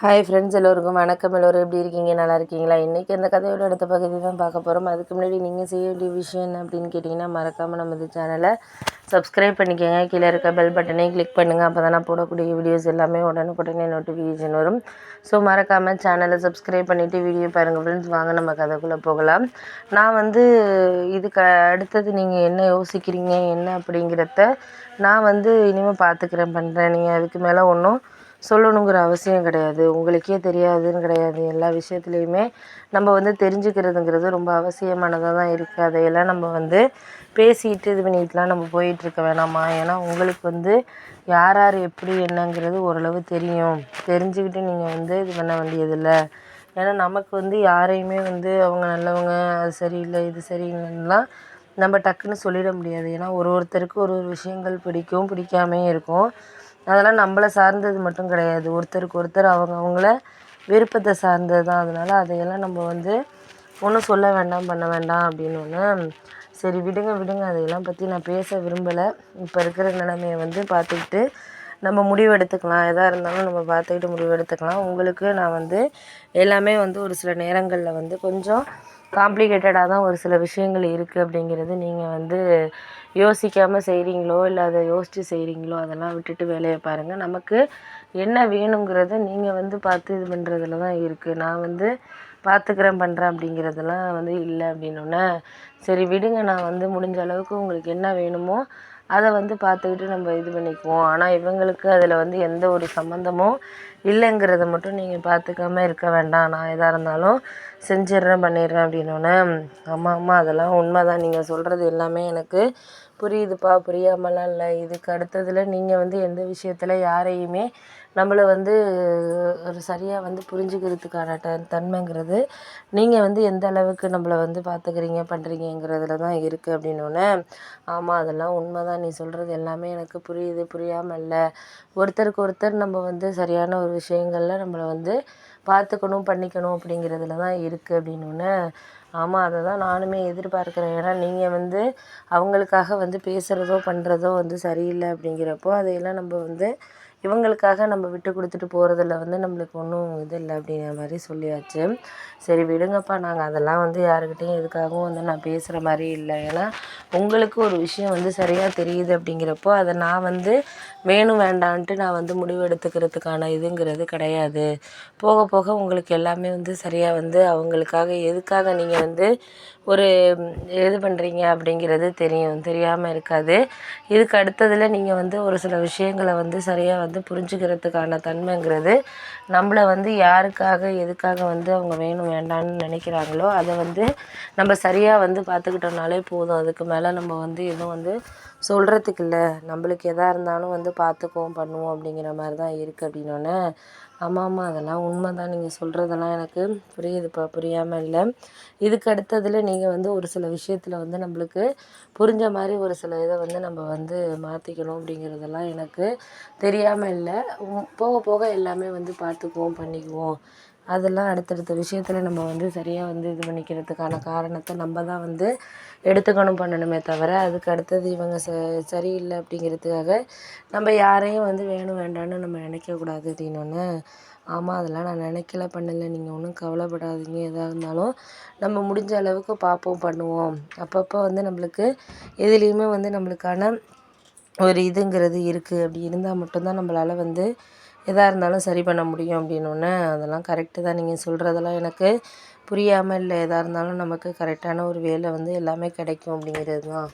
Hi friends எல்லோருக்கும் வணக்கம். எல்லோரும் எப்படி இருக்கீங்க? நல்லா இருக்கீங்களா? இன்றைக்கி அந்த கதையோட அடுத்த பகுதி தான் பார்க்க போகிறோம் அதுக்கு முன்னாடி நீங்கள் செய்ய வேண்டிய விஷயம் என்ன அப்படின்னு கேட்டிங்கன்னா மறக்காமல் நம்ம இந்த சேனலை சப்ஸ்கிரைப் பண்ணிக்கோங்க. கீழே இருக்க பெல் பட்டனையும் கிளிக் பண்ணுங்கள் அப்போ தான் நான் போடக்கூடிய வீடியோஸ் எல்லாமே உடனுக்குடனே நோட்டிஃபிகேஷன் வரும். ஸோ மறக்காமல் சேனலை சப்ஸ்கிரைப் பண்ணிவிட்டு வீடியோ பாருங்கள் ஃப்ரெண்ட்ஸ் வாங்க நம்ம கதைக்குள்ளே போகலாம். நான் வந்து இதுக்கு அடுத்தது நீங்கள் என்ன யோசிக்கிறீங்க? என்ன அப்படிங்கிறத நான் வந்து இனிமேல் பார்த்துக்கிறேன். பண்ணுறேன் நீங்கள் அதுக்கு மேலே ஒன்றும் சொல்லணுங்கிற அவசியம் கிடையாது. உங்களுக்கே தெரியாதுன்னு கிடையாது. எல்லா விஷயத்துலையுமே நம்ம வந்து தெரிஞ்சுக்கிறதுங்கிறது ரொம்ப அவசியமானதாக தான் இருக்குது அதையெல்லாம் நம்ம வந்து பேசிட்டு இது பண்ணிட்டுலாம் நம்ம போயிட்டுருக்க வேணாமா? ஏன்னா உங்களுக்கு வந்து யார் யார் எப்படி என்னங்கிறது ஓரளவு தெரியும். தெரிஞ்சுக்கிட்டு நீங்கள் வந்து இது பண்ண வேண்டியதில்லை. ஏன்னா நமக்கு வந்து யாரையுமே வந்து அவங்க நல்லவங்க அது சரியில்லை இது சரியில்லைன்னுலாம் நம்ம டக்குன்னு சொல்லிட முடியாது. ஏன்னா ஒரு ஒருத்தருக்கு ஒரு ஒரு விஷயங்கள் பிடிக்கும் பிடிக்காமையும் இருக்கும். அதெல்லாம் நம்மளை சார்ந்தது மட்டும் கிடையாது. ஒருத்தருக்கு ஒருத்தர் அவங்க அவங்கள விருப்பத்தை சார்ந்தது தான். அதனால் அதையெல்லாம் நம்ம வந்து ஒன்றும் சொல்ல வேண்டாம் பண்ண வேண்டாம் அப்படின்னு ஒன்று சரி விடுங்க விடுங்க. அதையெல்லாம் பற்றி நான் பேச விரும்பலை. இப்போ இருக்கிற நிலமைய வந்து பார்த்துக்கிட்டு நம்ம முடிவு எடுத்துக்கலாம் எதாக இருந்தாலும் நம்ம பார்த்துக்கிட்டு முடிவு எடுத்துக்கலாம் உங்களுக்கு நான் வந்து எல்லாமே வந்து ஒரு சில நேரங்களில் வந்து கொஞ்சம் காம்ப்ளிகேட்டடாக தான் ஒரு சில விஷயங்கள் இருக்குது அப்படிங்கிறது நீங்கள் வந்து யோசிக்காமல் செய்கிறீங்களோ இல்லை அதை யோசித்து செய்கிறீங்களோ அதெல்லாம் விட்டுட்டு வேலையை பாருங்கள் நமக்கு என்ன வேணுங்கிறத நீங்கள் வந்து பார்த்து இது பண்ணுறதுல தான் இருக்குது நான் வந்து பார்த்துக்கிறேன் பண்ணுறேன் அப்படிங்கிறதெல்லாம் வந்து இல்லை அப்படின்னோடனே சரி விடுங்க நான் வந்து முடிஞ்ச அளவுக்கு உங்களுக்கு என்ன வேணுமோ அதை வந்து பார்த்துக்கிட்டு நம்ம இது பண்ணிக்குவோம். ஆனால் இவங்களுக்கு அதில் வந்து எந்த ஒரு சம்மந்தமும் இல்லைங்கிறத மட்டும் நீங்கள் பார்த்துக்காம இருக்க வேண்டாம். நான் எதாக இருந்தாலும் செஞ்சிடுறேன் பண்ணிடுறேன் அப்படின்னோடனே ஆமாம் ஆமாம் அதெல்லாம் உண்மை தான் நீங்கள் சொல்கிறது எல்லாமே எனக்கு புரியுதுப்பா புரியாமலாம் இல்லை. இதுக்கு அடுத்ததில் நீங்கள் வந்து எந்த விஷயத்தில் யாரையுமே நம்மளை வந்து ஒரு சரியாக வந்து புரிஞ்சுக்கிறதுக்கான ட தன்மைங்கிறது நீங்கள் வந்து எந்த அளவுக்கு நம்மள வந்து பார்த்துக்கிறீங்க பண்ணுறீங்கங்கிறதுல தான் இருக்குது அப்படின்னோடனே ஆமாம் அதெல்லாம் உண்மை தான் நீ சொல்கிறது எல்லாமே எனக்கு புரியுது புரியாமல் இல்லை. ஒருத்தருக்கு ஒருத்தர் நம்ம வந்து சரியான ஒரு விஷயங்களில் நம்மளை வந்து பார்த்துக்கணும் பண்ணிக்கணும் அப்படிங்கிறதுல தான் இருக்குது அப்படின்னோடனே ஆமாம் அதை தான் நானுமே எதிர்பார்க்குறேன். ஏன்னா நீங்கள் வந்து அவங்களுக்காக வந்து பேசுகிறதோ பண்ணுறதோ வந்து சரியில்லை அப்படிங்கிறப்போ அதையெல்லாம் நம்ம வந்து இவங்களுக்காக நம்ம விட்டு கொடுத்துட்டு போகிறதுல வந்து நம்மளுக்கு ஒன்றும் இது இல்லை அப்படிங்கிற மாதிரி சொல்லியாச்சு. சரி விடுங்கப்பா. நாங்கள் அதெல்லாம் வந்து யாருக்கிட்டேயும் எதுக்காகவும் வந்து நான் பேசுகிற மாதிரி இல்லை. ஏன்னா உங்களுக்கு ஒரு விஷயம் வந்து சரியாக தெரியுது அப்படிங்கிறப்போ அதை நான் வந்து வேணும் வேண்டான்ட்டு நான் வந்து முடிவு எடுத்துக்கிறதுக்கான இதுங்கிறது கிடையாது. போக போக உங்களுக்கு எல்லாமே வந்து சரியாக வந்து அவங்களுக்காக எதுக்காக நீங்கள் வந்து ஒரு இது பண்ணுறீங்க அப்படிங்கிறது தெரியும். தெரியாமல் இருக்காது. இதுக்கு அடுத்ததில் நீங்கள் வந்து ஒரு சில விஷயங்களை வந்து சரியாக வந்து புரிஞ்சுக்கிறதுக்கான தன்மைங்கிறது நம்மள வந்து யாருக்காக எதுக்காக வந்து அவங்க வேணும் வேண்டான்னு நினைக்கிறாங்களோ அதை வந்து நம்ம சரியாக வந்து பார்த்துக்கிட்டோம்னாலே போதும். அதுக்கு மேலே நம்ம வந்து எதுவும் வந்து சொல்கிறதுக்கு இல்லை. நம்மளுக்கு எதாக இருந்தாலும் வந்து பார்த்துக்குவோம் பண்ணுவோம் அப்படிங்கிற மாதிரி தான் இருக்குது அப்படின்னோடனே ஆமாம் ஆமாம் அதெல்லாம் உண்மை தான் நீங்கள் சொல்கிறதெல்லாம் எனக்கு புரியுதுப்பா. புரியாமல் இல்லை. இதுக்கு அடுத்ததில் நீங்கள் வந்து ஒரு சில விஷயத்தில் வந்து நம்மளுக்கு புரிஞ்ச மாதிரி ஒரு சில இதை வந்து நம்ம வந்து மாற்றிக்கணும் அப்படிங்கிறதெல்லாம் எனக்கு தெரியாமல் இல்லை. போக போக எல்லாமே வந்து பார்த்துக்குவோம் பண்ணிக்குவோம். அதெல்லாம் அடுத்தடுத்த விஷயத்தில் நம்ம வந்து சரியாக வந்து இது பண்ணிக்கிறதுக்கான காரணத்தை நம்ம தான் வந்து எடுத்துக்கணும் பண்ணணுமே தவிர அதுக்கு அடுத்தது இவங்க ச சரியில்லை அப்படிங்கிறதுக்காக நம்ம யாரையும் வந்து வேணும் வேண்டான்னு நம்ம நினைக்கக்கூடாது அப்படின்னோடனே ஆமாம் அதெல்லாம் நான் நினைக்கல பண்ணலை. நீங்கள் ஒன்றும் கவலைப்படாதீங்க. எதாக இருந்தாலும் நம்ம முடிஞ்ச அளவுக்கு பார்ப்போம் பண்ணுவோம். அப்பப்போ வந்து நம்மளுக்கு எதுலேயுமே வந்து நம்மளுக்கான ஒரு இதுங்கிறது இருக்குது அப்படி இருந்தால் மட்டும்தான் நம்மளால் வந்து எதாக இருந்தாலும் சரி பண்ண முடியும் அப்படின்னோடனே அதெல்லாம் கரெக்டு தான். நீங்கள் சொல்கிறதெல்லாம் எனக்கு புரியாமல் இல்லை. எதாக இருந்தாலும் நமக்கு கரெக்டான ஒரு வேலை வந்து எல்லாமே கிடைக்கும் அப்படிங்கிறது தான்.